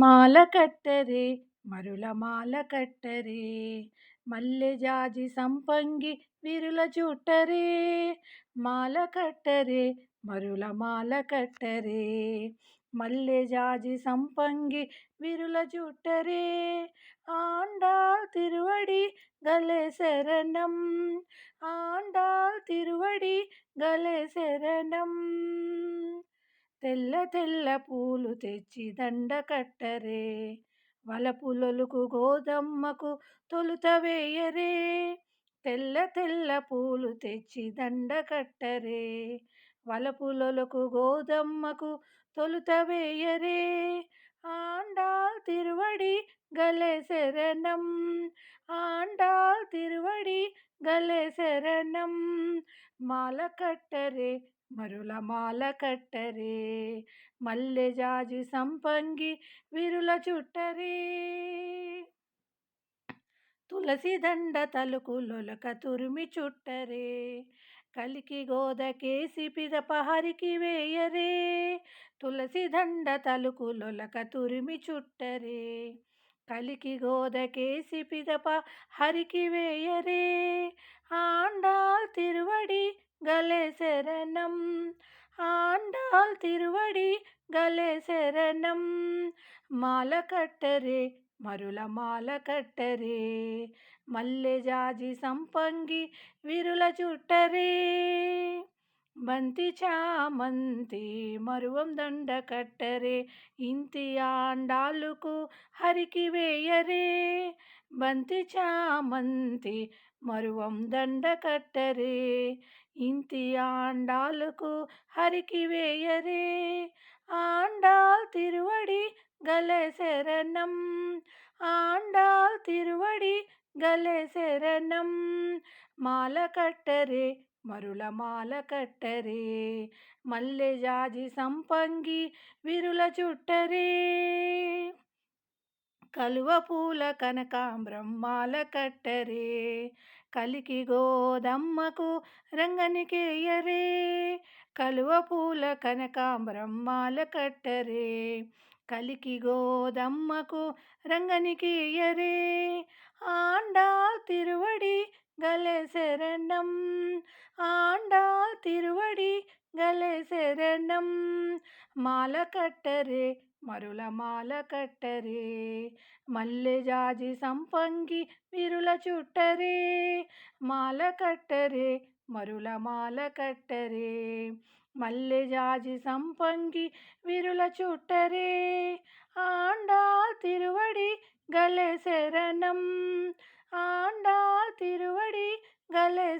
మాల కట్టరే మరుల మాల కట్టరే మల్లె జాజి సంపంగి విరుల చుట్టరే. మాల కట్టరే మరుల మాల కట్టరే మల్లె జాజి సంపంగి విరుల చుట్టరే. ఆండాల్ తిరువడి గలే శరణం ఆండాల్ తిరువడి గలే శరణం. తెల్ల తెల్ల పూలు తెచ్చి దండ కట్టరే. వలపులొలుకు గోదమ్మకు తొలుత వేయరే. తెల్ల తెల్ల పూలు తెచ్చి దండ కట్టరే. వలపులొలుకు గోదమ్మకు తొలుత వేయరే. ఆండాల్ తిరువడి గలే శరణం. ఆండాల్ తిరువడి గలే శరణం. మాల కట్టరే మరుల మాల కట్టరే మల్లె జాజి సంపంగి విరుల చుట్టరే. తులసి దండ తలుకు లొలక తురిమి చుట్టరే కలికి గోద కేసి పిదపహరికి వేయరే. తులసి దండ తలుకు లొలక తురిమి చుట్టరే కలికి గోద కేసి పిదప హరికి వేయరే. ఆండాల్ తిరువడి గలే శరణం. ఆండాల్ తిరువడి గలే శరణం. మాల కట్టరే మరుల మాల కట్టరే. మల్లె జాజి సంపంగి విరుల చుట్టరే. బంతి చామంతి మరువం దండ కట్టరే ఇంతి ఆండాళ్ళకు హరికి వేయరే. బంతి చామంతి మరువం దండ కట్టరే ఇంతి ఆండాళ్ళకు హరికి వేయరే. ఆండాళ్ తిరువడి గలే శరణం ఆండాళ్ కట్టరే మరుల మాల కట్టరే మల్లె జాజి సంపంగి విరుల చుట్టరే. కలువ పూల కనకాంబ్రం మాల కట్టరే కలికి గోదమ్మకు రంగనికేయరే కలువ పూల కనకాంబ్రం మాల కట్టరే కలికి గోదమ్మకు రంగనికేయరే ఆండాళ్ తిరువడి గలే శరణం. ఆండాళ్ తిరువడి గలే శరణం. మాల కట్టరే మరుల మాల కట్టరే. మల్లె జాజి సంపంగి విరుల చుట్టరే. మాల కట్టరే మరుల మాల కట్టరే. మల్లె జాజి సంపంగి విరుల చుట్టరే. ఆండా తిరువడి గలే శరణం. ఆండాళ్ తిరువడి గలే